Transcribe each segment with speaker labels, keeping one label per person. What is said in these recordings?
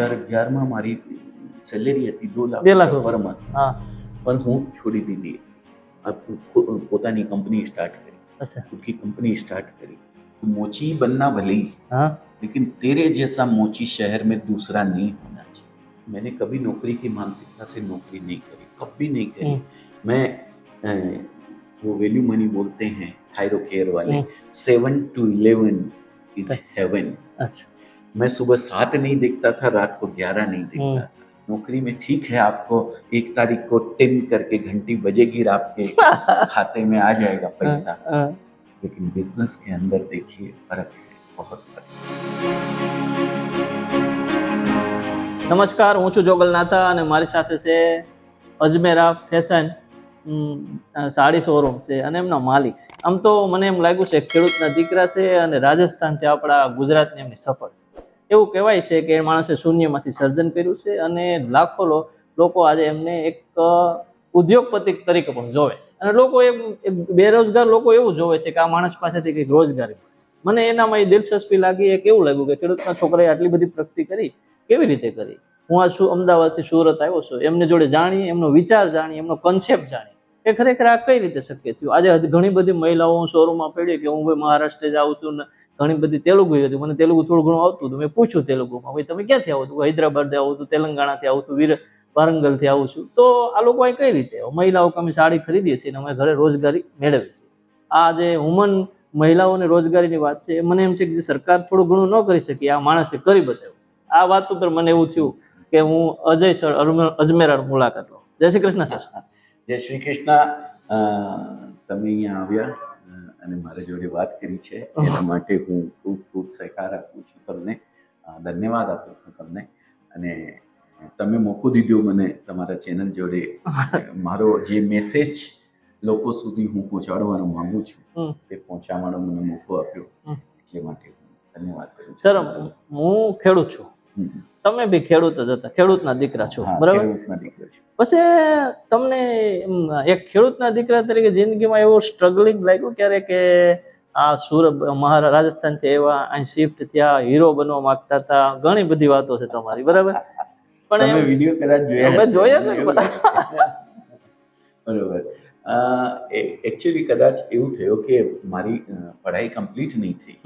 Speaker 1: હજાર અગિયારમાં મારી સેલેરી હતી દો લાખ
Speaker 2: બે લાખ
Speaker 1: પર
Speaker 2: રૂપિયા.
Speaker 1: મંથ
Speaker 2: હા
Speaker 1: પણ હું છોડી દીધી આ પો- પોતાની કંપની સ્ટાર્ટ કરી
Speaker 2: अच्छा
Speaker 1: खुद की कंपनी स्टार्ट करी तो मोची बनना भले ही
Speaker 2: हाँ
Speaker 1: लेकिन तेरे जैसा मोची शहर में दूसरा नहीं होना चाहिए मैंने कभी नौकरी की मानसिकता से नौकरी नहीं करी कभी नहीं करी
Speaker 2: हम्म।
Speaker 1: मैं अ, वो वैल्यू मनी बोलते हैं थायरो केयर वाले
Speaker 2: हम्म।
Speaker 1: Seven to eleven is heaven
Speaker 2: अच्छा
Speaker 1: मैं सुबह सात नहीं देखता था रात को ग्यारह नहीं देखता
Speaker 2: हम्म।
Speaker 1: था नौकरी में ठीक है आपको एक तारीख को टिन करके घंटी बजेगी और आपके खाते में आ जाएगा पैसा
Speaker 2: हाँ,
Speaker 1: लेकिन बिजनेस के अंदर देखिए फर्क है बहुत फर्क है।
Speaker 2: નમસ્કાર હું છું જોગલ નાથા અને મારી સાથે છે અજમેરા ફેશન ઉમ, અ, સાડી શોરૂમ છે અને એમના માલિક છે. આમ તો મને એમ લાગ્યું છે ખેડૂતના દીકરા છે અને રાજસ્થાનથી આપણા ગુજરાતની એમની સફળ છે. એવું કહેવાય છે કે એ માણસે શૂન્યમાંથી સર્જન કર્યું છે અને લાખો લોકો આજે એમને એક ઉદ્યોગપતિ તરીકે પણ જોવે છે. અને લોકો એમ બેરોજગાર લોકો એવું જોવે છે કે આ માણસ પાસેથી કંઈક રોજગારી મળશે. મને એનામાં એ દિલચસ્પી લાગી, એક એવું લાગ્યું કે ખેડૂતના છોકરાએ આટલી બધી પ્રગતિ કરી, કેવી રીતે કરી? હું આ શું અમદાવાદથી સુરત આવ્યો છું, એમને જોડે જાણી, એમનો વિચાર જાણી, એમનો કન્સેપ્ટ જાણી. એ ખરેખર આ કઈ રીતે શક્ય થયું? આજે ઘણી બધી મહિલાઓ હું શોરૂમમાં પડી કે હું ભાઈ મહારાષ્ટ્ર જાઉં છું ને ઘણી બધી તેલુગુ હતી, મને તેલુગુ થોડું ઘણું આવતું હતું, મેં પૂછ્યું તેલુગુમાં, ભાઈ, તમે ક્યાંથી આવો છું? હૈદરાબાદથી આવું છું, તેલંગાણાથી આવું છું, વીર, વારંગલથી આવું છું. તો આ લોકો અહીં કઈ રીતે? મહિલાઓ અમે સાડી ખરીદીએ છીએ અને અમે ઘરે રોજગારી મેળવીએ છીએ. આ જે વુમન મહિલાઓને રોજગારીની વાત છે મને એમ છે કે સરકાર થોડું ઘણું ન કરી શકે, આ માણસે કરી બતાવ્યું છે. આ વાત ઉપર મને એવું થયું કે હું અજય સર અજમેર મુલાકાત લઉં. જય શ્રી કૃષ્ણ સર.
Speaker 1: જય શ્રી કૃષ્ણ. તમે અહીંયા આવ્યા અને મારી જોડે વાત કરી છે. એના માટે હું ખૂબ ખૂબ સહકાર આપું છું તમને. ધન્યવાદ આપું છું તમને. અને તમે મોકો દીધો મને તમારા ચેનલ જોડે. મારો જે મેસેજ લોકો સુધી હું પહોંચાડવાનો માંગુ છું તે પહોંચાડવાનો મને મોકો આપ્યો. એટલે માટે ધન્યવાદ કરું
Speaker 2: સર હું ખેડૂત છું. તમે બી ખેડૂત જ હતા. ખેડૂતના દીકરા છો. બરાબર. પછી તમને એક ખેડૂતના દીકરા તરીકે જિંદગીમાં એવું સ્ટ્રગલિંગ લાગ્યું ક્યારે કે આ સુરત મહારા રાજસ્થાનથી આવ્યા અહીં શિફ્ટ થયા હીરો બનવા માંગતા હતા? ઘણી બધી વાતો છે તમારી બરાબર? પણ
Speaker 1: વીડિયો કદાચ જોયા.
Speaker 2: જોયા ને?
Speaker 1: એવું એકચ્યુઅલી કદાચ એવું થયું કે મારી પઢાઈ કમ્પ્લીટ નહીં થઈ.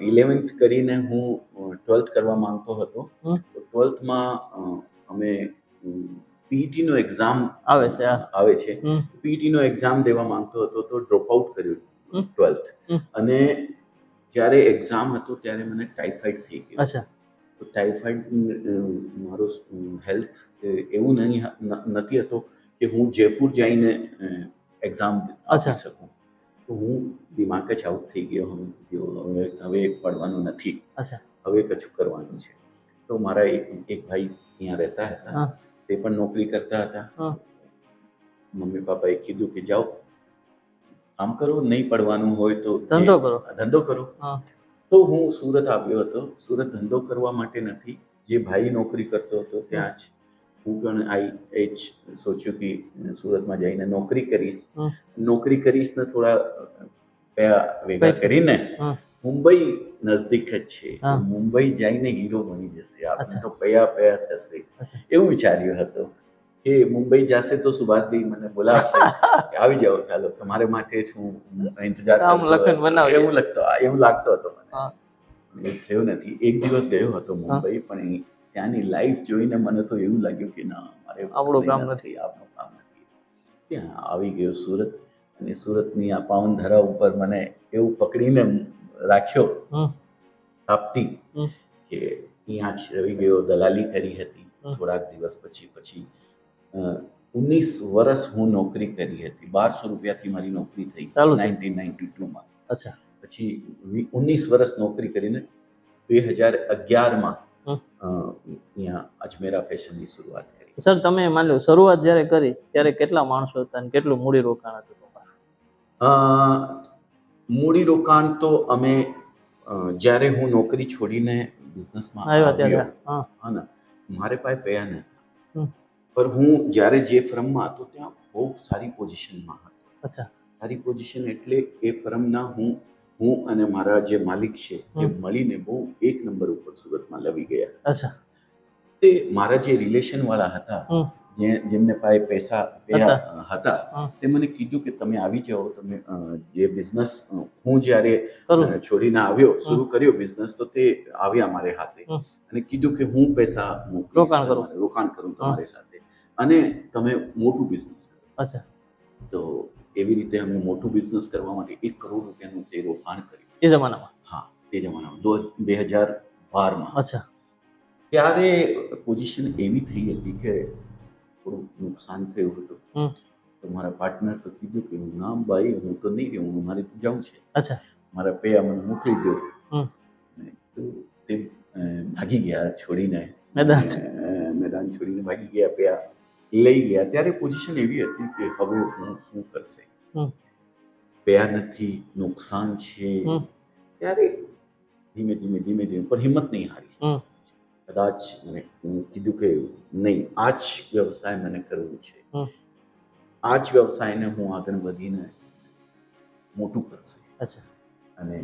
Speaker 1: ઇલેવન્થ કરીને હું ટ્વેલ્થ કરવા માંગતો હતો. તો ટ્વેલ્થમાં અમે પીઈટી નો એક્ઝામ
Speaker 2: આવે છે,
Speaker 1: આવે છે.
Speaker 2: હમ.
Speaker 1: પીઈટી નો એક્ઝામ દેવા માંગતો હતો તો ડ્રોપ આઉટ કર્યું ટ્વેલ્થ અને જ્યારે એક્ઝામ હતો ત્યારે મને ટાઇફાઇડ થઈ ગયું.
Speaker 2: અચ્છા.
Speaker 1: તો ટાઇફાઇડ મારો હેલ્થ એવું નહીં નથી હતો કે હું જયપુર જઈને એક્ઝામ આપી. શકું. તો હું દિમાગ જ આઉટ થઈ ગયો હું હવે હવે પડવાનું નથી. હવે કશું કરવાનું છે. તો મારા એક એક ભાઈ અહીંયા રહેતા હતા. તે પણ નોકરી કરતા હતા. મમ્મી પાપાએ કીધું કે જાઓ આમ કરો નહીં પડવાનું હોય તો
Speaker 2: ધંધો કરો.
Speaker 1: ધંધો કરો. તો હું સુરત આવ્યો હતો. સુરત ધંધો કરવા માટે નથી. જે ભાઈ નોકરી કરતો હતો ત્યાં જ હું પણ આઈ એચ સોચ્યું કે સુરતમાં જઈને નોકરી કરીશ. નોકરી કરીશ ને થોડા ભેગા કરીને. મુંબઈ નજદીક જ છે. મુંબઈ જઈને હીરો બની જશે. આપણે તો પયા પયા થશે. એવું વિચાર્યું હતું કે મુંબઈ જશે તો સુભાષભાઈ મને બોલાવશે. આવી જાઓ ચાલો તમારે માટે જ હું ઇંતજાર. એવું લખતો એવું લાગતો હતો મને. થયું નથી. એક દિવસ ગયો હતો મુંબઈ પણ ત્યાંની લાઈફ જોઈને મને તો એવું લાગ્યું કે ના મારે
Speaker 2: આપણું કામ
Speaker 1: નથી આપણું કામ નથી. ત્યાં આવી ગયો સુરત. અને સુરતની આ પાવન ધરા ઉપર મને એવું પકડીને રાખ્યો
Speaker 2: આપતી
Speaker 1: કે ત્યાં જ રવિ ગયો દલાલી કરી હતી. થોડાક દિવસ પછી પછી ઉન્નીસ વર્ષ હું નોકરી કરી હતી. બારસો રૂપિયાથી મારી નોકરી થઈ
Speaker 2: ચાલુ
Speaker 1: નાઇન્ટીન નાઇન્ટી ટુમાં.
Speaker 2: અચ્છા.
Speaker 1: પછી ઉન્નીસ વર્ષ નોકરી કરીને બે હજાર અગિયારમાં. અહીંયા અજમેરા ફેશનની શરૂઆત કરી.
Speaker 2: સર તમે માની લો શરૂઆત જ્યારે કરી ત્યારે કેટલા માણસો હતા અને કેટલું મૂડી રોકાણ હતું?
Speaker 1: મૂડી રોકાણ તો અમે જ્યારે હું નોકરી છોડીને બિઝનેસમાં
Speaker 2: આવ્યો ત્યારે હા.
Speaker 1: હા ને મારે પાસે પૈયા ને પર હું જ્યારે જે ફર્મમાં હતો ત્યાં બહુ સારી પોઝિશનમાં હતો.
Speaker 2: અચ્છા.
Speaker 1: સારી પોઝિશન એટલે એ ફર્મના હું હું અને મારા જે માલિક છે એ મળીને બહુ એક નંબર ઉપર સુરતમાં લવી ગયા.
Speaker 2: અચ્છા.
Speaker 1: તે મારા જે રિલેશન વાળા હતા. જે જેમને પાસે પૈસા
Speaker 2: હતા.
Speaker 1: તે મને કીધું કે તમે આવી જાઓ તમે જે બિઝનેસ હું જ્યારે છોડીને આવ્યો શરૂ કર્યો બિઝનેસ તો તે આવ્યા મારે હાથે. અને કીધું કે હું પૈસા મોકલીશ
Speaker 2: રોકાણ કરું.
Speaker 1: રોકાણ કરું તમારી સાથે. અને તમે મોટું બિઝનેસ કરો. તો એવી રીતે અમે મોટું બિઝનેસ કરવા માટે એક કરોડ રૂપિયાનું તે રોકાણ કર્યું.
Speaker 2: એ જમાનામાં?
Speaker 1: હા તે જમાનામાં. બે હજાર બારમાં.
Speaker 2: અચ્છા.
Speaker 1: ત્યારે પોઝિશન એવી થઈ હતી કે થોડું નુકસાન થયું હતું
Speaker 2: હમ.
Speaker 1: તો મારા પાર્ટનર તો કીધું કે ના ભાઈ હું તો નહીં રહું મારે તો જવું છે
Speaker 2: અચ્છા
Speaker 1: મારા પૈયા મને મોકલી દો
Speaker 2: હમ.
Speaker 1: અને તો તે અ, ભાગી ગયા છોડીને
Speaker 2: મેદાન.
Speaker 1: અ, મેદાન છોડીને ભાગી ગયા પૈયા લઈ ગયા ત્યારે પોઝિશન એવી હતી કે હવે હું શું કરશે
Speaker 2: હમ.
Speaker 1: પૈયા નથી નુકસાન છે
Speaker 2: હમ.
Speaker 1: ત્યારે ધીમે ધીમે ધીમે ધીમે પણ હિંમત નહીં હારી
Speaker 2: હમ.
Speaker 1: કદાચ મને હું કીધું કે નહીં આ જ વ્યવસાય મને કરવું છે
Speaker 2: હમ.
Speaker 1: આ જ વ્યવસાયને હું આગળ વધીને મોટું કરશે
Speaker 2: અચ્છા
Speaker 1: અને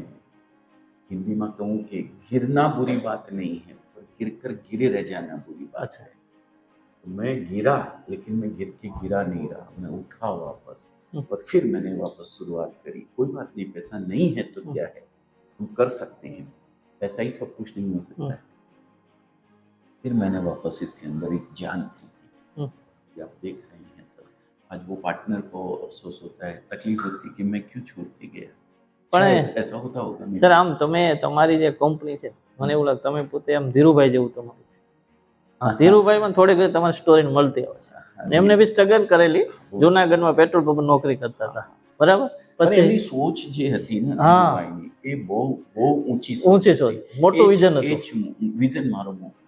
Speaker 1: हिंदी में कहूँ कि गिरना बुरी बात नहीं है पर गिर कर गिरे रह जाना बुरी बात
Speaker 2: अच्छा।
Speaker 1: है तो मैं गिरा लेकिन मैं गिर के गिरा नहीं रहा मैं उठा वापस
Speaker 2: हम्म।
Speaker 1: और फिर मैंने वापस शुरुआत करी कोई बात नहीं पैसा नहीं है तो
Speaker 2: हम्म।
Speaker 1: क्या है हम कर सकते हैं पैसा ही सब कुछ नहीं हो सकता
Speaker 2: हम्म।
Speaker 1: है फिर मैंने वापस इसके अंदर एक जान फूकी
Speaker 2: हम्म।
Speaker 1: कि आप देख रहे हैं सर आज वो पार्टनर को अफसोस होता है तकलीफ होती कि मैं क्यों छोड़ के गया
Speaker 2: પણ
Speaker 1: शायद ऐसा होता होगा मेरे
Speaker 2: સર આમ તમે તમારી જે કંપની છે મને એવું લાગે તમે પોતે આમ ધીરુભાઈ જેવું તમારું છે હા, ધીરુભાઈમાં થોડી ઘણી તમારી સ્ટોરી મળતી આવે છે એમને બી સ્ટ્રગલ કરેલી જુનાગઢમાં પેટ્રોલ પંપ નોકરી કરતા હતા બરાબર
Speaker 1: અને
Speaker 2: પછી
Speaker 1: એમની સોચ જે હતી ને
Speaker 2: હા.
Speaker 1: ધીરુભાઈની, એ બહુ બહુ ઊંચી
Speaker 2: ઊંચી સોચ મોટું વિઝન હતું
Speaker 1: હતું વિઝન મારો મોટું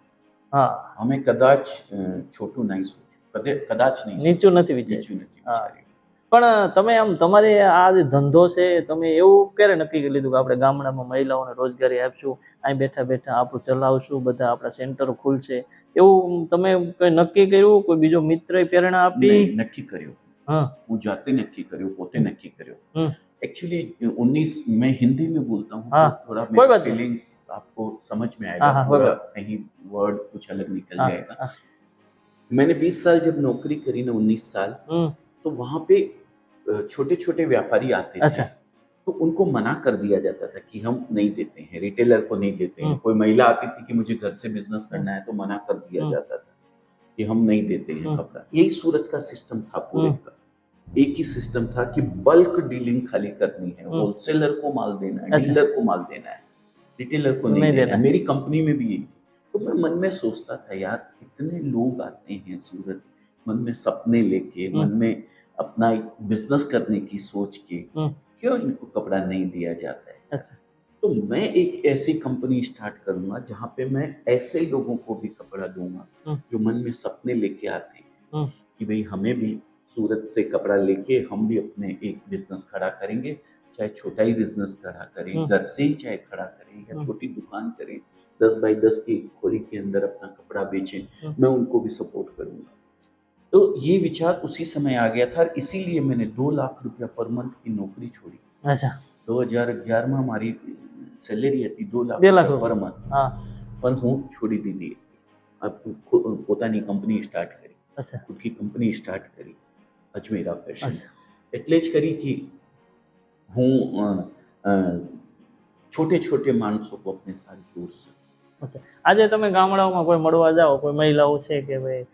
Speaker 2: હા.
Speaker 1: અમે કદાચ છોટું નહીં સોચ્યું. કદાચ નહીં
Speaker 2: નીચું નથી વિચાર્યું. પણ તમે આમ તમારે આ જે ધંધો છે તમે એવું ક્યારે નક્કી કરી લીધું કે આપણે ગામડામાં મહિલાઓને રોજગારી આપશું અહીં બેઠા બેઠા આપણું ચલાવશું બધા આપણા સેન્ટર ખુલશે? એવું તમે કંઈ નક્કી કર્યું? કોઈ બીજો મિત્ર પ્રેરણા આપી?
Speaker 1: નક્કી કર્યું.
Speaker 2: હા.
Speaker 1: હું જાતે નક્કી કર્યું પોતે નક્કી કર્યું. एक्चुअली उन्नीस मैं हिंदी में बोलता हूँ
Speaker 2: हाँ,
Speaker 1: तो थोड़ा
Speaker 2: कोई बात
Speaker 1: फीलिंग्स आपको समझ में
Speaker 2: हाँ,
Speaker 1: आएगा
Speaker 2: हाँ,
Speaker 1: थोड़ा कहीं वर्ड कुछ अलग निकल
Speaker 2: हाँ,
Speaker 1: जाएगा।
Speaker 2: हाँ,
Speaker 1: मैंने 20 साल जब नौकरी करी ना 19 साल
Speaker 2: हम्म।
Speaker 1: तो वहाँ पे छोटे छोटे व्यापारी आते थे।
Speaker 2: अच्छा।
Speaker 1: तो उनको मना कर दिया जाता था कि हम नहीं देते हैं रिटेलर को नहीं देते हैं।
Speaker 2: हम्म।
Speaker 1: कोई महिला आती थी कि मुझे घर से बिज़नेस करना है तो मना कर दिया
Speaker 2: हम्म।
Speaker 1: जाता था कि हम नहीं देते हैं
Speaker 2: हम्म।
Speaker 1: कपड़ा। यही सूरत का सिस्टम था पूरे
Speaker 2: हम्म।
Speaker 1: का। एक ही सिस्टम था कि बल्क डीलिंग खाली करनी है
Speaker 2: हम्म।
Speaker 1: होलसेलर को माल देना है
Speaker 2: अच्छा।
Speaker 1: डीलर को माल देना है रिटेलर को नहीं,
Speaker 2: नहीं
Speaker 1: देना
Speaker 2: देना
Speaker 1: है मेरी कंपनी में भी यही थी तो मैं मन में सोचता था यार इतने लोग आते हैं सूरत मन में सपने लेके
Speaker 2: हम्म।
Speaker 1: मन में अपना एक बिज़नेस करने की सोच के
Speaker 2: हम्म।
Speaker 1: क्यों इनको कपड़ा नहीं दिया जाता है
Speaker 2: अच्छा
Speaker 1: तो मैं एक ऐसी कंपनी स्टार्ट करूँगा जहाँ पे मैं ऐसे लोगों को भी कपड़ा दूँगा
Speaker 2: हम्म।
Speaker 1: जो मन में सपने लेके आते हैं
Speaker 2: हम्म।
Speaker 1: कि भाई हमें भी सूरत से कपड़ा लेके हम भी अपने एक बिज़नेस खड़ा करेंगे चाहे छोटा ही बिज़नेस खड़ा करें घर से ही चाहे खड़ा करें या छोटी दुकान करें दस बाई दस की खोली के अंदर अपना कपड़ा बेचें मैं उनको भी सपोर्ट करूँगा। तो ये विचार उसी समय आ गया था इसीलिए मैंने दो लाख रुपया पर मंथ की नौकरी छोड़ी। अच्छा। दो हज़ार ग्यारह में हमारी
Speaker 2: सैलरी आती
Speaker 1: दो लाख
Speaker 2: पर
Speaker 1: मंथ
Speaker 2: पर
Speaker 1: हूँ छोड़ी दी थी अब पोता कंपनी स्टार्ट करी। अच्छा।
Speaker 2: खुद
Speaker 1: की कंपनी स्टार्ट करी। અજમેરા ફેશન એટલે જ કરી કે હું છોટે છોટે માણસો કો અપને સાથ
Speaker 2: અચ્છા. આજે તમે ગામડાઓમાં કોઈ મળવા જાઓ કોઈ મહિલાઓ છે કે ભાઈ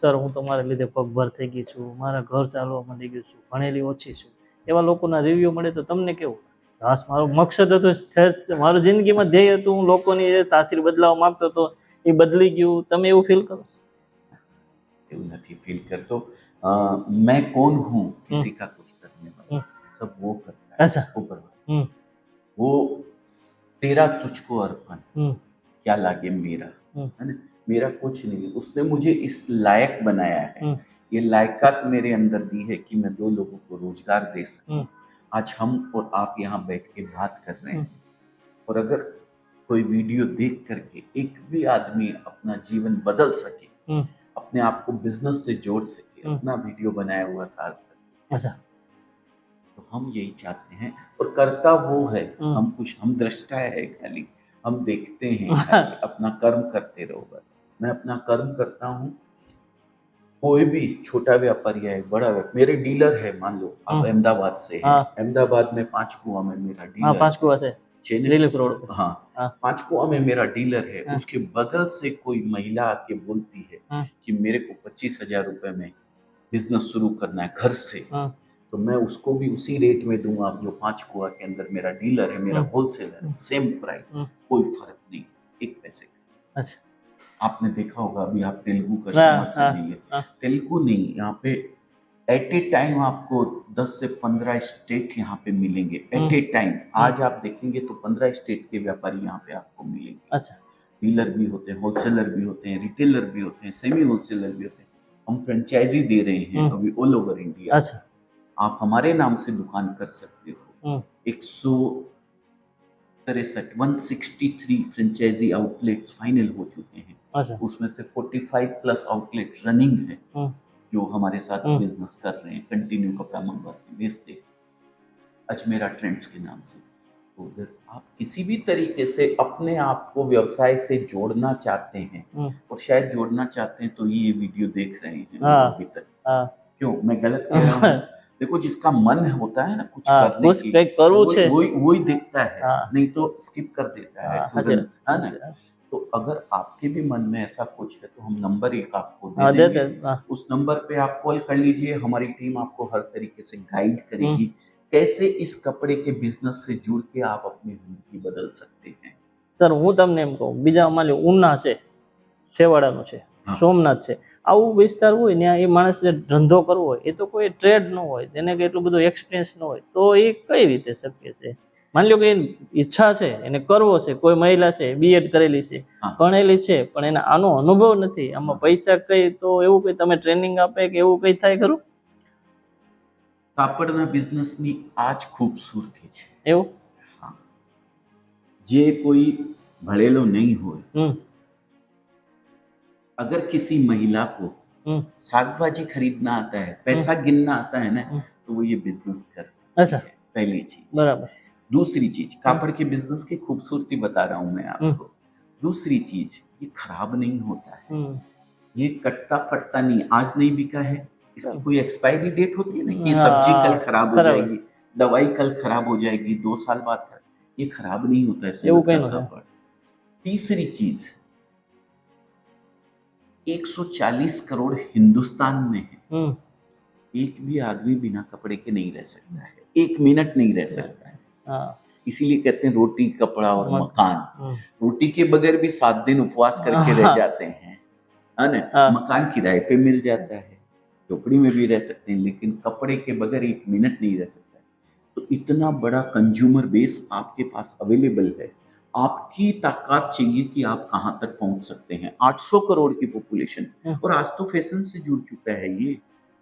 Speaker 2: સર હું તમારા લીધે પગભર થઈ ગઈ છું મારા ઘર ચાલવા માંડી ગયું છું ભણેલી ઓછી છું. એવા લોકોના રિવ્યુ મળે તો તમને કેવું? ખાસ મારો મકસદ હતો મારો જિંદગીમાં ધ્યેય હતું હું લોકોની તાસીર બદલાવ માંગતો હતો એ બદલી ગયું. તમે એવું ફીલ કરો
Speaker 1: એવું નથી ફીલ કરતો. अ, मैं कौन हूँ किसी का कुछ करने वाला
Speaker 2: हम्म।
Speaker 1: सब वो करता है
Speaker 2: अच्छा
Speaker 1: ऊपर वाला।
Speaker 2: हम्म
Speaker 1: वो तेरा तुझको अर्पण
Speaker 2: हम्म
Speaker 1: क्या लागे मेरा
Speaker 2: हम्म।
Speaker 1: है ना मेरा कुछ नहीं उसने मुझे इस लायक बनाया है
Speaker 2: हम्म।
Speaker 1: ये लायकात मेरे अंदर दी है कि मैं दो लोगों को रोज़गार दे सकूँ
Speaker 2: हम्म।
Speaker 1: आज हम और आप यहाँ बैठ के बात कर रहे हैं
Speaker 2: हम्म।
Speaker 1: और अगर कोई वीडियो देख करके एक भी आदमी अपना जीवन बदल सके
Speaker 2: हम्म।
Speaker 1: अपने आप को बिज़नेस से जोड़ सके
Speaker 2: इतना
Speaker 1: अपना वीडियो बनाया हुआ सार्थक
Speaker 2: अच्छा।
Speaker 1: तो हम यही चाहते हैं और करता वो है
Speaker 2: हाँ।
Speaker 1: हम कुछ हम दृष्टा है खाली हम देखते हैं हाँ। अपना कर्म करते रहो बस। मैं अपना कर्म करता हूँ कोई भी छोटा व्यापारी है बड़ा व्यापारी मेरे डीलर है मान लो आप
Speaker 2: हाँ।
Speaker 1: अहमदाबाद से अहमदाबाद में पाँच कुआ में मेरा डीलर पाँच
Speaker 2: कुआ से करोड़
Speaker 1: हाँ पाँच कुआ में मेरा डीलर है। उसके बगल से कोई महिला आके बोलती है। कि मेरे को पच्चीस हज़ार रुपए में बिज़नेस शुरू करना है घर से
Speaker 2: हाँ।
Speaker 1: तो मैं उसको भी उसी रेट में दूँगा जो पाँच कुआ के अंदर मेरा डीलर है मेरा। होलसेलर है
Speaker 2: हाँ।
Speaker 1: सेम प्राइस
Speaker 2: हाँ।
Speaker 1: कोई फ़र्क नहीं एक पैसे का
Speaker 2: अच्छा
Speaker 1: आपने देखा होगा अभी आप तेलुगु कस्टमर से लिए। तेलुगु नहीं यहाँ पे एट ए टाइम आपको 10 से 15 स्टेट यहाँ पे मिलेंगे एट। ए टाइम आज आप देखेंगे तो 15 स्टेट के व्यापारी यहाँ पे आपको मिलेंगे
Speaker 2: अच्छा
Speaker 1: डीलर भी होते हैं होलसेलर भी होते हैं रिटेलर भी होते हैं सेमी होलसेलर भी होते हैं हम फ्रेंचाइजी दे रहे हैं
Speaker 2: हम्म।
Speaker 1: अभी ऑल ओवर इंडिया
Speaker 2: अच्छा
Speaker 1: आप हमारे नाम से दुकान कर सकते हो
Speaker 2: हम्म।
Speaker 1: एक सौ तिरसठ one sixty three franchise outlets final हो चुके हैं
Speaker 2: अच्छा
Speaker 1: उसमें से 45 प्लस आउटलेट रनिंग है
Speaker 2: हम्म।
Speaker 1: जो हमारे साथ
Speaker 2: हम्म।
Speaker 1: बिज़नेस कर रहे हैं कंटिन्यू कपड़ा मंगवा के बेचते। अजमेरा ट्रेंड्स के नाम से होल्डर आप किसी भी तरीके से अपने आप को व्यवसाय से जोड़ना चाहते हैं और शायद जोड़ना चाहते हैं तो ये वीडियो देख रहे हैं अभी तक। क्यों? मैं गलत कह रहा हूँ? देखो जिसका मन होता है ना कुछ
Speaker 2: आ,
Speaker 1: करने की
Speaker 2: वो
Speaker 1: वो, वो ही देखता है।
Speaker 2: आ,
Speaker 1: नहीं तो स्किप कर देता है
Speaker 2: तो
Speaker 1: तुरंत है ना? तो अगर आपके भी मन में ऐसा कुछ है तो हम नंबर एक आपको दे देंगे।
Speaker 2: दे, दे,
Speaker 1: उस नंबर पे आप कॉल कर लीजिए हमारी टीम आपको हर तरीके से गाइड करेगी। कैसे इस कपड़े के बिजनेस से जुड़ के आप अपनी जिंदगी बदल सकते हैं
Speaker 2: સર હું તમને એમ કહું બીજા અમારે ઉના છે છેવાડાનું છે
Speaker 1: હા.
Speaker 2: સોમનાથ છે આવું વિસ્તાર હોય ને એ માણસ જે ધંધો કરવો હોય એ તો કોઈ ટ્રેડ ન હોય તેને કે એટલું બધું એક્સપિરિયન્સ ન હોય તો એ કઈ રીતે શક્ય છે માની લો કે એની ઈચ્છા છે એને કરવો છે કોઈ મહિલા છે બીએડ કરેલી છે
Speaker 1: હા.
Speaker 2: ભણેલી છે પણ એને આનો અનુભવ નથી આમાં
Speaker 1: હા.
Speaker 2: પૈસા કઈ તો એવું કઈ તમે ટ્રેનિંગ આપે કે એવું કઈ થાય ખરું
Speaker 1: કાપડના બિઝનેસની આ જ ખૂબસૂરતી છે
Speaker 2: એવું
Speaker 1: જે કોઈ ભણેલો નહીં હોય
Speaker 2: હમ
Speaker 1: अगर किसी महिला को
Speaker 2: हम्म।
Speaker 1: शाकभाजी खरीदना आता है पैसा गिनना आता है ना
Speaker 2: हम्म।
Speaker 1: तो वो ये बिजनेस कर सकती
Speaker 2: अच्छा।
Speaker 1: है पहली चीज
Speaker 2: બરાબર
Speaker 1: दूसरी चीज कापड़ के बिजनेस की खूबसूरती बता रहा हूं मैं आपको दूसरी चीज ये खराब नहीं होता है
Speaker 2: હમ
Speaker 1: ये कटता फटता नहीं आज नहीं बिका है इसकी कोई एक्सपायरी डेट होती है ना? कि सब्ज़ी
Speaker 2: हाँ,
Speaker 1: कल खराब हो जाएगी। दवाई कल खराब हो जाएगी दो साल बाद ये खराब नहीं होता है
Speaker 2: ये होता
Speaker 1: है। तीसरी चीज़ 140 करोड़ हिंदुस्तान में है।
Speaker 2: हम्म।
Speaker 1: एक भी आदमी बिना कपड़े के नहीं रह सकता है। एक मिनट नहीं रह सकता है।
Speaker 2: हाँ।
Speaker 1: इसीलिए कहते हैं रोटी कपड़ा और मकान।
Speaker 2: हम्म।
Speaker 1: रोटी के बगैर भी सात दिन उपवास करके रह
Speaker 2: हाँ।
Speaker 1: जाते हैं है ना? मकान किराए पे मिल जाता है। झोपड़ी में भी रह सकते हैं लेकिन कपड़े के बगैर एक मिनट नहीं रह सकता तो इतना बड़ा कंज्यूमर बेस आपके पास अवेलेबल है। आपकी ताकत चाहिए कि आप कहाँ तक पहुँच सकते हैं। 800 करोड़ की पॉपुलेशन
Speaker 2: हाँ।
Speaker 1: और आज तो फ़ैशन से जुड़ चुका है ये।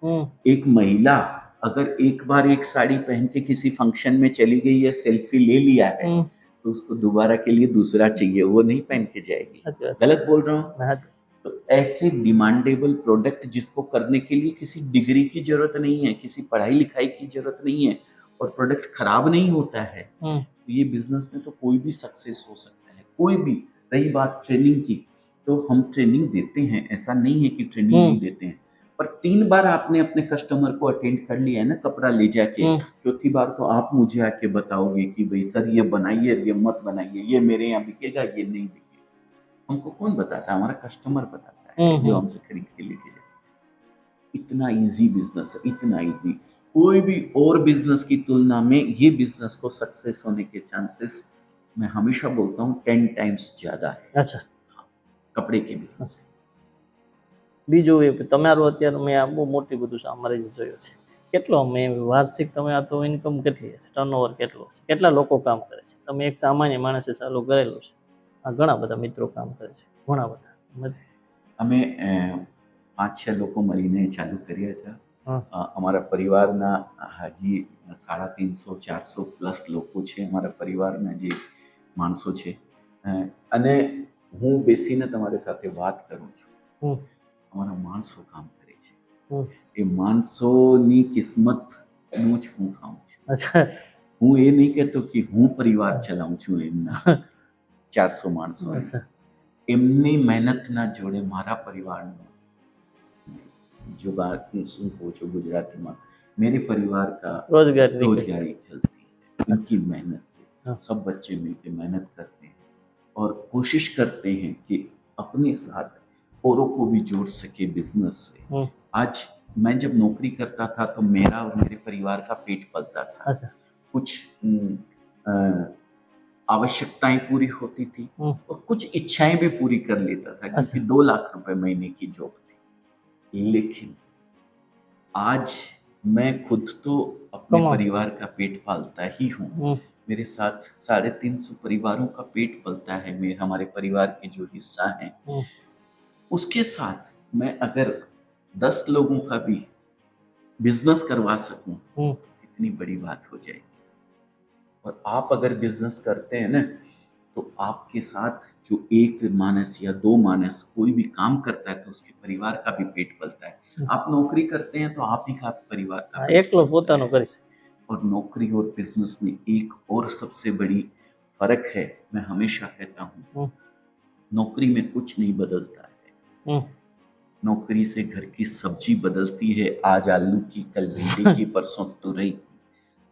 Speaker 2: हाँ।
Speaker 1: एक महिला अगर एक बार एक साड़ी पहन के किसी फ़ंक्शन में चली गई या सेल्फी ले लिया है
Speaker 2: हाँ।
Speaker 1: तो उसको दोबारा के लिए दूसरा चाहिए वो नहीं पहन के जाएगी।
Speaker 2: अच्छा, अच्छा।
Speaker 1: गलत बोल रहा हूँ? ऐसे डिमांडेबल प्रोडक्ट जिसको करने के लिए किसी डिग्री की ज़रूरत नहीं है किसी पढ़ाई लिखाई की ज़रूरत नहीं है और प्रोडक्ट खराब नहीं होता है तो ये बिज़नेस में तो कोई भी सक्सेस हो सकता है कोई भी। रही बात ट्रेनिंग की तो हम ट्रेनिंग देते हैं ऐसा नहीं है कि ट्रेनिंग
Speaker 2: हम्म।
Speaker 1: नहीं देते हैं। पर तीन बार आपने अपने कस्टमर को अटेंड कर लिया है ना कपड़ा ले जाके
Speaker 2: हम्म।
Speaker 1: चौथी बार तो आप मुझे आके बताओगे कि भाई सर ये बनाइए ये मत बनाइए ये मेरे यहाँ बिकेगा ये नहीं बिकेगा। हमको कौन बताता हमारा कस्टमर बताता है
Speaker 2: हम्म,
Speaker 1: जो
Speaker 2: हम्म।
Speaker 1: हमसे खरीद के लेके जाए इतना इजी बिजनेस है इतना इजी कोई भी और बिजनेस की तुलना में ये बिजनेस को सक्सेस होने के चांसेस मैं हमेशा बोलता हूँ टेन टाइम्स ज्यादा है
Speaker 2: અચ્છા
Speaker 1: कपड़े के बिजनेस
Speaker 2: હશે. બીજું એ કે તમારું અત્યારે મેં આ બહુ મોટી બધું છે અમારે જે જોયું છે કેટલો મેં વાર્ષિક તમે આ તો ઇન્કમ કેટલી હશે ટર્નઓવર કેટલો હશે કેટલા લોકો કામ કરે છે તમે એક સામાન્ય માણસે ચાલુ કરેલું છે આ ઘણા બધા મિત્રો કામ કરે છે ઘણા બધા મત-
Speaker 1: અમે અ, પાંચ છ લોકો મળીને ચાલુ કર્યા હતા.
Speaker 2: હા.
Speaker 1: અ, અમારા પરિવારના હાજી સાડા ત્રણસો ચારસો પ્લસ લોકો છે અમારા પરિવારના જે માણસો છે. અ, અને હું બેસીને તમારી સાથે વાત કરું છું.
Speaker 2: હમ.
Speaker 1: અમારા માણસો કામ કરે છે.
Speaker 2: હમ.
Speaker 1: એ માણસોની કિસ્મતનું જ હું ખાઉં છું.
Speaker 2: અચ્છા.
Speaker 1: હું એ નહીં કહેતો કે હું પરિવાર ચલાવું છું એમના ચારસો માણસો
Speaker 2: અચ્છા.
Speaker 1: એમની મહેનતના જોડે મારા પરિવારનો जो बात શું કહું છું ગુજરાતીમાં मेरे परिवार का
Speaker 2: રોજગારી નીકળી.
Speaker 1: रोजगारी चलती है इनकी मेहनत से
Speaker 2: हाँ।
Speaker 1: सब बच्चे मिलकर मेहनत करते हैं और कोशिश करते हैं कि अपने साथ औरों को भी जोड़ सके बिजनेस से
Speaker 2: हम्म।
Speaker 1: आज मैं जब नौकरी करता था तो मेरा और मेरे परिवार का पेट पलता था
Speaker 2: અચ્છા
Speaker 1: कुछ हम्म, अ, आवश्यकताएँ पूरी होती थी
Speaker 2: हम्म।
Speaker 1: और कुछ इच्छाएँ भी पूरी कर लेता था क्योंकि
Speaker 2: अच्छा।
Speaker 1: दो लाख रुपए महीने की जॉब थी लेकिन आज मैं खुद तो अपने। परिवार का पेट पालता ही हूँ मेरे साथ साढ़े तीन सौ परिवारों का पेट पलता है मेरे हमारे परिवार के जो हिस्सा है
Speaker 2: हम्म।
Speaker 1: उसके साथ मैं अगर दस लोगों का भी बिज़नेस करवा सकूँ
Speaker 2: हम्म.
Speaker 1: कितनी बड़ी बात हो जाएगी और आप अगर बिज़नेस करते हैं ना तो आपके साथ जो एक मानस या दो मानस कोई भी काम करता है तो उसके परिवार का भी पेट पलता है।
Speaker 2: हम्म।
Speaker 1: आप नौकरी करते हैं तो आप ही का परिवार का
Speaker 2: हाँ,
Speaker 1: एक
Speaker 2: लोग
Speaker 1: होता
Speaker 2: नौकरी से।
Speaker 1: और नौकरी और बिज़नेस में एक और सबसे बड़ी फ़र्क है मैं हमेशा कहता हूँ।
Speaker 2: हम्म।
Speaker 1: नौकरी में कुछ नहीं बदलता है।
Speaker 2: हम्म।
Speaker 1: नौकरी से घर की सब्ज़ी बदलती है आज आलू की कल भिंडी की परसों तुरई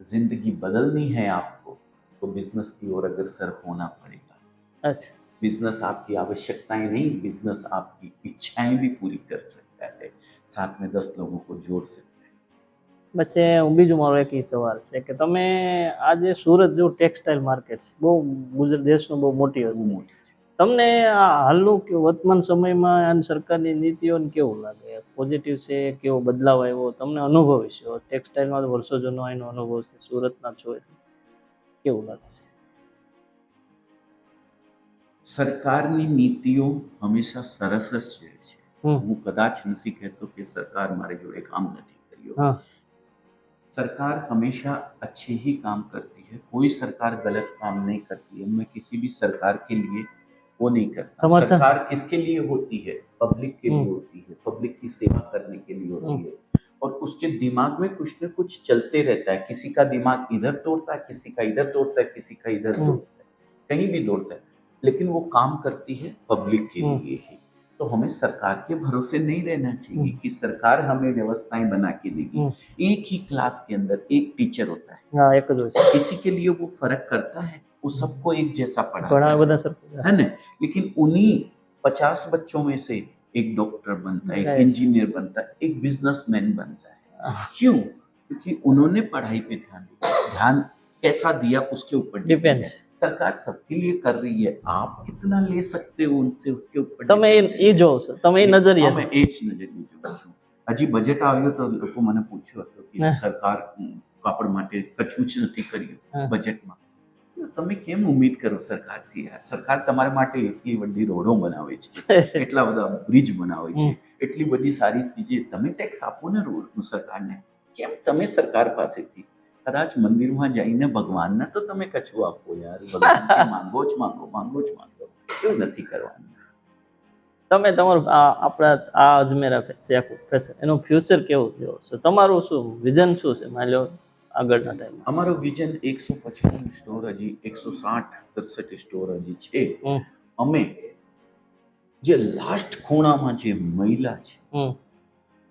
Speaker 1: ज़िंदगी बदलनी है आप तो बिजनेस की ओर अग्रसर होना पड़ेगा
Speaker 2: અચ્છા
Speaker 1: बिजनेस आपकी आवश्यकताएं नहीं बिजनेस आपकी इच्छाएं भी पूरी कर सकता है साथ में दस लोगों को जोड़ सकता है
Speaker 2: પછી હું બીજું મારો એક ઈ સવાલ છે કે તમે આજે સુરત જેવું ટેક્સટાઇલ માર્કેટ છે બહુ ગુજરાત દેશનું બહુ મોટી
Speaker 1: वो
Speaker 2: વસ્તુ
Speaker 1: मोटी
Speaker 2: તમને આ હાલનું કે વર્તમાન સમયમાં આની સરકારની નીતિઓને કેવું લાગે પોઝિટિવ છે કેવો બદલાવ આવ્યો તમને અનુભવ છે ટેક્સટાઇલમાં તો વર્ષો જૂનો એનો અનુભવ છે સુરતના છો એટલે કેવું લાગે છે
Speaker 1: સરકારની નીતિઓ હંમેશા સરસ જ રહે છે
Speaker 2: હમ.
Speaker 1: હું કદાચ નથી કહેતો કે સરકાર મારી જોડે કામ નથી કર્યું
Speaker 2: हाँ
Speaker 1: सरकार हमेशा अच्छे ही काम करती है कोई सरकार गलत काम नहीं करती है मैं किसी भी सरकार के लिए वो नहीं करता
Speaker 2: समर्थन।
Speaker 1: सरकार किसके लिए होती है पब्लिक के लिए
Speaker 2: हम्म।
Speaker 1: होती है पब्लिक की सेवा करने के लिए होती
Speaker 2: हम्म।
Speaker 1: है और उसके दिमाग में कुछ न कुछ चलते रहता है। किसी का दिमाग इधर तोड़ता है किसी का इधर तोड़ता है किसी का इधर
Speaker 2: हम्म।
Speaker 1: तोड़ता है कहीं भी दौड़ता है। लेकिन वो काम करती है पब्लिक के
Speaker 2: हम्म।
Speaker 1: लिए ही। तो हमें सरकार के भरोसे नहीं रहना चाहिए
Speaker 2: हम्म।
Speaker 1: कि सरकार हमें व्यवस्थाएँ बना के देगी। एक ही क्लास के अंदर एक टीचर होता है।
Speaker 2: हाँ, एक
Speaker 1: किसी के लिए वो फ़र्क करता है वो सबको एक जैसा
Speaker 2: पढ़ा
Speaker 1: है ना? लेकिन उन्हीं पचास बच्चों में से एक डॉक्टर बनता है एक
Speaker 2: Yes.
Speaker 1: इंजीनियर बनता है एक बिजनेसमैन बनता है
Speaker 2: हाँ।
Speaker 1: क्यों क्योंकि उन्होंने पढ़ाई पे ध्यान दिया ध्यान कैसा दिया उसके ऊपर depend
Speaker 2: Depends.
Speaker 1: है। सरकार सबके लिए कर रही है आप कितना ले सकते हो उनसे उसके ऊपर
Speaker 2: તમે એ
Speaker 1: depend
Speaker 2: એ
Speaker 1: है।
Speaker 2: જોવો છો તમે એ નજરિયા
Speaker 1: અમે એ જ નજરિયે જોઉં છું હજી બજેટ આવ્યું તો લોકો મને પૂછ્યું હતું કે
Speaker 2: હા.
Speaker 1: સરકાર ઉમ, કાપડ માટે કશું જ નથી કર્યું
Speaker 2: હા.
Speaker 1: બજેટમાં તમે કેમ ઉમ્મીદ કરો સરકારથી યાર? સરકાર તમારા માટે એટલી બધી રોડો બનાવે છે એટલા બધા બ્રિજ બનાવે છે એટલી બધી સારી ચીજે તમે ટેક્સ આપો ને રોડ સરકારને. કેમ તમે સરકાર પાસેથી કદાચ મંદિરમાં જઈને ભગવાનને તો તમે કછું આપો યાર. માંગો જ માંગો માંગો જ માંગો. એવું નથી કરવાનું.
Speaker 2: તમે તમારું આપણા આ અજમેરા છે એનું ફ્યુચર કેવું જોવો છો તમારું શું? વિઝન શું છે? માની લો આગળના ટાઈમ
Speaker 1: અમારો વિઝન એકસો પચપન સ્ટોર હજી એકસો સાઠ સડસઠ સ્ટોર હજી છે. અમે જે લાસ્ટ ખૂણામાં જે મહિલા છે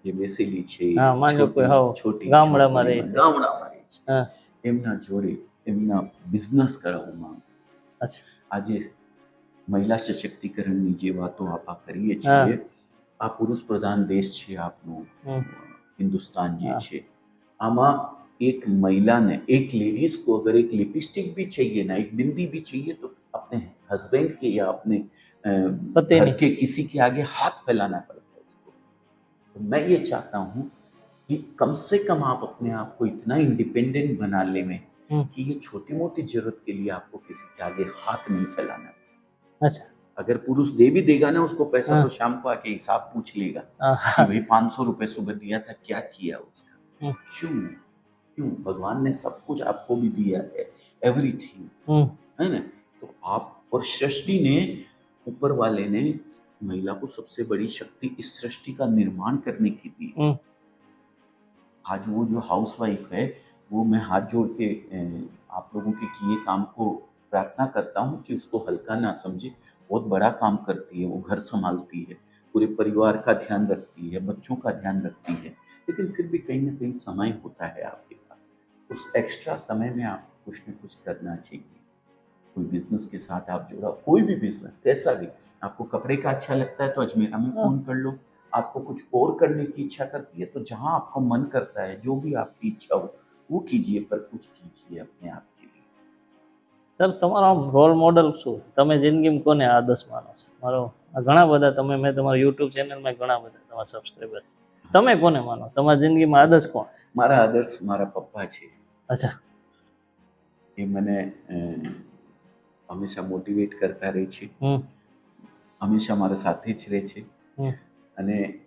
Speaker 1: જે બેસેલી છે છોટી
Speaker 2: ગામડામાં રહે છે.
Speaker 1: ગામડામાં રહે છે. એમના જોડે એમના બિઝનેસ કરાવવા માંગુ આજે મહિલા સશક્તિકરણની જે વાતો આપા કરીએ છીએ આ પુરુષ પ્રધાન દેશ છે આપનો હિન્દુસ્તાન
Speaker 2: જે
Speaker 1: છે. આમાં एक महिला ने एक लेडीज़ को अगर एक लिपस्टिक भी चाहिए ना एक बिंदी भी चाहिए तो अपने हस्बैंड के या अपने घर के किसी के आगे हाथ फैलाना पड़ता है उसको। तो मैं ये चाहता हूँ कि कम से कम आप अपने आप को इतना इंडिपेंडेंट बना ले में
Speaker 2: हम्म।
Speaker 1: कि ये छोटी मोटी ज़रूरत के लिए आपको किसी के आगे हाथ नहीं फैलाना
Speaker 2: अच्छा।
Speaker 1: अगर पुरुष दे भी देगा ना उसको पैसा
Speaker 2: हाँ।
Speaker 1: तो शाम को आके हिसाब पूछ लेगा हाँ। पाँच सौ रुपए सुबह दिया था क्या किया उसका?
Speaker 2: हम्म।
Speaker 1: क्यों? क्यों भगवान ने सब कुछ आपको भी दिया है एवरीथिंग
Speaker 2: હમ
Speaker 1: है ना? तो आप और सृष्टि ने ऊपर वाले ने महिला को सबसे बड़ी शक्ति इस सृष्टि का निर्माण करने की दी।
Speaker 2: हम्म।
Speaker 1: आज वो जो हाउस वाइफ है वो मैं हाथ जोड़ के आप लोगों के किए काम को प्रार्थना करता हूँ कि उसको हल्का ना समझे। बहुत बड़ा काम करती है वो घर संभालती है पूरे परिवार का ध्यान रखती है बच्चों का ध्यान रखती है। लेकिन फिर भी कहीं ना कहीं समय होता है आपके उस एक्स्ट्रा समय में आपको कुछ न कुछ करना चाहिए कोई बिजनेस के साथ आप जुड़ा कोई भी बिजनेस कैसा भी आपको कपड़े का अच्छा लगता है तो अजमेरा में फोन कर लो आपको कुछ और करने की इच्छा करती है तो जहाँ आपको मन करता है जो भी आपकी इच्छा हो वो कीजिए पर कुछ कीजिए अपने आप के लिए
Speaker 2: સર તમારો આમ રોલ મોડલ શું તમે જિંદગીમાં કોને આદર્શ માનો છો મારો આ ઘણા બધા તમે મેં તમારા યુટ્યુબ ચેનલમાં ઘણા બધા તમારા સબસ્ક્રાઈબર્સ તમે કોને માનો તમારી જિંદગીમાં આદર્શ કોણ છે
Speaker 1: મારા આદર્શ મારા પપ્પા છે
Speaker 2: अच्छा।
Speaker 1: ये मैंने हमेशा मोटिवेट करता કરતા રહે हम्म।
Speaker 2: हमेशा
Speaker 1: हमारे साथ ही रहे हम्म। જ
Speaker 2: अने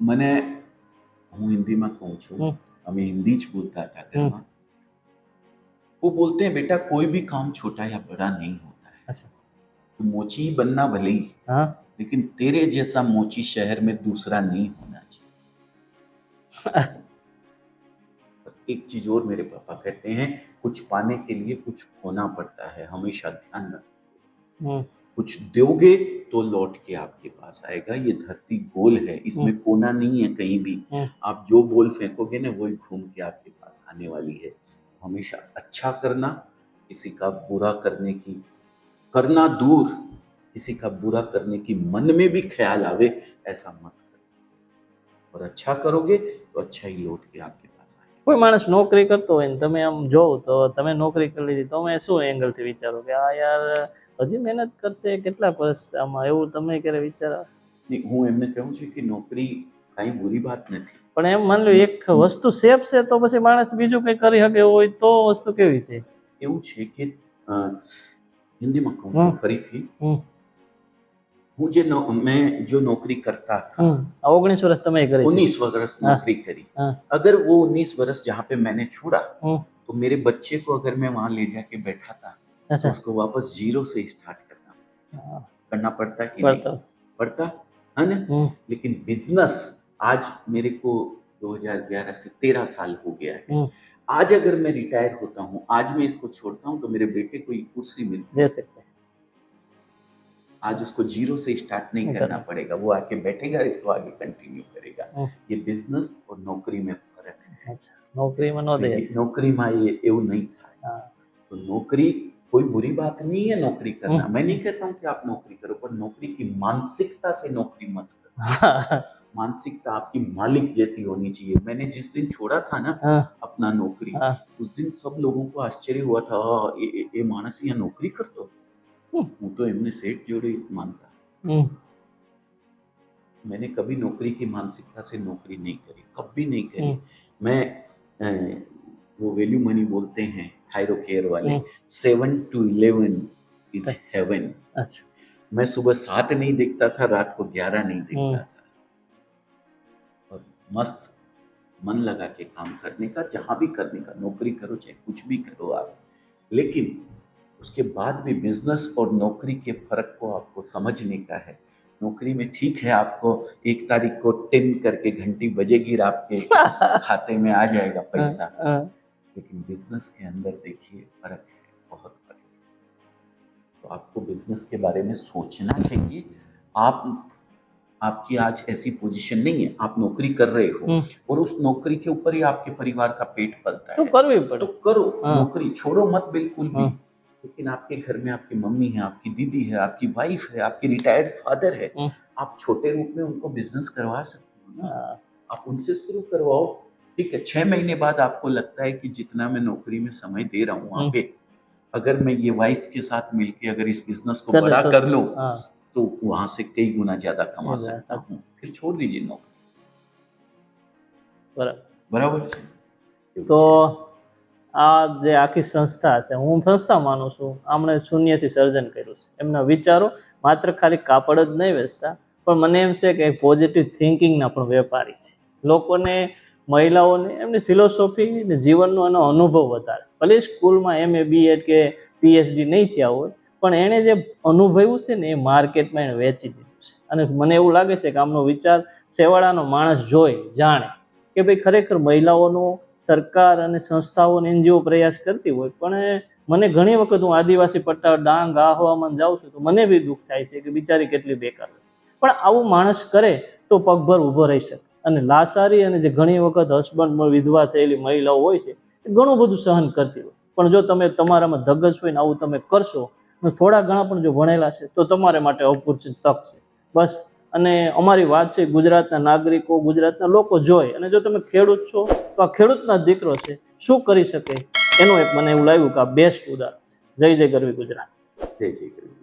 Speaker 1: मैंने हूँ हिंदी में कहूँ छो
Speaker 2: हम्म।
Speaker 1: हमें हिंदी हुँ। बोलता था घर वो बोलते हैं बेटा कोई भी काम छोटा या बड़ा नहीं होता है।
Speaker 2: अच्छा।
Speaker 1: मोची बनना भले ही,
Speaker 2: हाँ।
Speaker 1: लेकिन तेरे जैसा मोची शहर में दूसरा नहीं होना चाहिए। एक चीज़ और मेरे पापा कहते हैं कुछ पाने के लिए कुछ खोना पड़ता है हमेशा ध्यान रख।
Speaker 2: हम्म।
Speaker 1: कुछ दोगे तो लौट के आपके पास आएगा ये धरती गोल है इसमें कोना नहीं है कहीं भी।
Speaker 2: हम्म।
Speaker 1: आप जो बोल फेंकोगे ना वही घूम के आपके पास आने वाली है। हमेशा अच्छा करना किसी का बुरा करने की करना दूर किसी का बुरा करने की मन में भी ख्याल आवे ऐसा मत करो। और अच्छा करोगे तो अच्छा ही लौट के आपके
Speaker 2: કોઈ માણસ નોકરી કરતો હોય ને તમે આમ જોવો તો તમે નોકરી કરી લીધી તમે શું એંગલથી વિચારો કે આ યાર હજી મહેનત કરશે કેટલા વર્ષ આમાં એવું તમે ક્યારે વિચારો?
Speaker 1: હું એમને કહું છું કે નોકરી કાંઈ બુરી વાત નથી.
Speaker 2: પણ એમ માની લો એક વસ્તુ સેફ છે તો પછી માણસ બીજું કંઈ કરી શકે હોય તો વસ્તુ કેવી છે?
Speaker 1: એવું છે કે હિન્દીમાં કહું ફરીથી. मुझे नौ, मैं जो नौकरी करता था
Speaker 2: हाँ। वर्ष तो मैं
Speaker 1: उन्नीस वर्ष
Speaker 2: हाँ।
Speaker 1: नौकरी करी।
Speaker 2: हाँ।
Speaker 1: अगर वो उन्नीस वर्ष जहाँ पे मैंने छोड़ा तो मेरे बच्चे को अगर मैं वहाँ ले जाके बैठा था तो
Speaker 2: अच्छा।
Speaker 1: उसको वापस ज़ीरो से स्टार्ट करना करना पड़ता कि
Speaker 2: पड़ता।
Speaker 1: पड़ता है ना? लेकिन बिज़नेस आज मेरे को 2011 से 13 साल हो गया है। आज अगर मैं रिटायर होता हूँ आज मैं इसको छोड़ता हूँ तो मेरे बेटे को ये कुर्सी मिल
Speaker 2: दे सकते
Speaker 1: आज उसको ज़ीरो से स्टार्ट नहीं करना पड़ेगा वो आके बैठेगा इसको आगे कंटिन्यू करेगा। ये बिज़नेस और नौकरी में फ़र्क है।
Speaker 2: अच्छा, नौकरी में
Speaker 1: नौकरी में એ એવું નહીં नौकरी कोई बुरी बात नहीं है नौकरी करना। मैं नहीं कहता हूँ कि आप नौकरी करो पर नौकरी की मानसिकता से नौकरी मत करो।
Speaker 2: हाँ।
Speaker 1: मानसिकता आपकी मालिक जैसी होनी चाहिए। मैंने जिस दिन छोड़ा था ना
Speaker 2: हाँ।
Speaker 1: अपना नौकरी
Speaker 2: हाँ।
Speaker 1: उस दिन सब लोगों को आश्चर्य हुआ था ये, ये मानस यहाँ नौकरी कर
Speaker 2: दो
Speaker 1: હું તો એમને શેઠ જોડે માનતા मैंने कभी नौकरी की मानसिकता से नौकरी नहीं करी कभी नहीं करी। मैं वो वैल्यू मनी बोलते हैं थायरो केयर वाले। Seven two eleven is heaven.
Speaker 2: अच्छा।
Speaker 1: मैं सुबह सात नहीं देखता था रात को ग्यारह नहीं देखता था। और मस्त मन लगा के काम करने का जहाँ भी करने का नौकरी करो चाहे कुछ भी करो आप। लेकिन उसके बाद भी बिज़नेस और नौकरी के फ़र्क को आपको समझने का है। नौकरी में ठीक है आपको एक तारीख को टिन करके घंटी बजेगी आपके खाते में आ जाएगा पैसा।
Speaker 2: आ, आ,
Speaker 1: लेकिन बिज़नेस के अंदर देखिए फ़र्क है बहुत फ़र्क है। तो आपको बिज़नेस के बारे में सोचना चाहिए। आप आपकी आज ऐसी पोजीशन नहीं है आप नौकरी कर रहे हो
Speaker 2: हम्म।
Speaker 1: और उस नौकरी के ऊपर ही आपके परिवार का पेट पलता
Speaker 2: तो
Speaker 1: है। तो करो
Speaker 2: तो करो
Speaker 1: नौकरी छोड़ो मत बिल्कुल भी। लेकिन आपके घर में आपकी मम्मी है आपकी दीदी है आपकी वाइफ है आपकी रिटायर्ड फादर है आप छोटे रूप में उनको बिज़नेस करवा सकते हो ना। आप उनसे शुरू करवाओ। ठीक है छह महीने बाद आपको लगता है कि जितना मैं नौकरी में समय दे रहा हूँ वहाँ अगर मैं ये वाइफ के साथ मिलके अगर इस बिज़नेस को बड़ा कर लो तो वहाँ से कई गुना ज़्यादा कमा सकता हूँ। फिर छोड़ दीजिए नौकरी। बराबर। तो
Speaker 2: આ જે આખી સંસ્થા છે, હું સંસ્થા માનું છું, આમણે શૂન્યથી સર્જન કર્યું છે. એમના વિચારો માત્ર ખાલી કાપડ જ નહીં વેચતા, પણ મને એમ છે કે પોઝિટિવ થિંકિંગના પણ વેપારી છે. લોકોને, મહિલાઓને એમની ફિલોસોફી ને જીવનનો એનો અનુભવ વધારે છે. ભલે સ્કૂલમાં એમ એ બી એડ કે પીએચડી નહીં થયા હોય, પણ એણે જે અનુભવ્યું છે ને એ માર્કેટમાં એણે વેચી દીધું છે. અને મને એવું લાગે છે કે આમનો વિચાર સેવાળાનો માણસ જોઈ, જાણે કે ભાઈ ખરેખર મહિલાઓનો સરકાર અને સંસ્થાઓ એનજીઓ પ્રયાસ કરતી હોય. પણ મને ઘણી વખત હું આદિવાસી પટ્ટા ડાંગ આ હવામાન જાઉં છું તો મને બી દુઃખ થાય છે કે બિચારી કેટલી બેકાર હશે. પણ આવું માણસ કરે તો પગભર ઊભો રહી શકે. અને લાસારી અને જે ઘણી વખત હસબન્ડ વિધવા થયેલી મહિલાઓ હોય છે, એ ઘણું બધું સહન કરતી હોય છે. પણ જો તમે તમારામાં ધગજ હોય ને આવું તમે કરશો થોડા ઘણા પણ જો ભણેલા છે, તો તમારે માટે અપૂરતી તક છે. બસ અને અમારી વાત છે ગુજરાતના નાગરિકો, ગુજરાતના લોકો જોઈ અને જો તમે ખેડૂત છો, તો આ ખેડૂતના દીકરો છે, શું કરી શકે? એનું એક મને એવું લાગ્યું કે આ બેસ્ટ ઉદાહરણ છે. જય જય ગરવી ગુજરાત.
Speaker 1: જય જય ગરવી.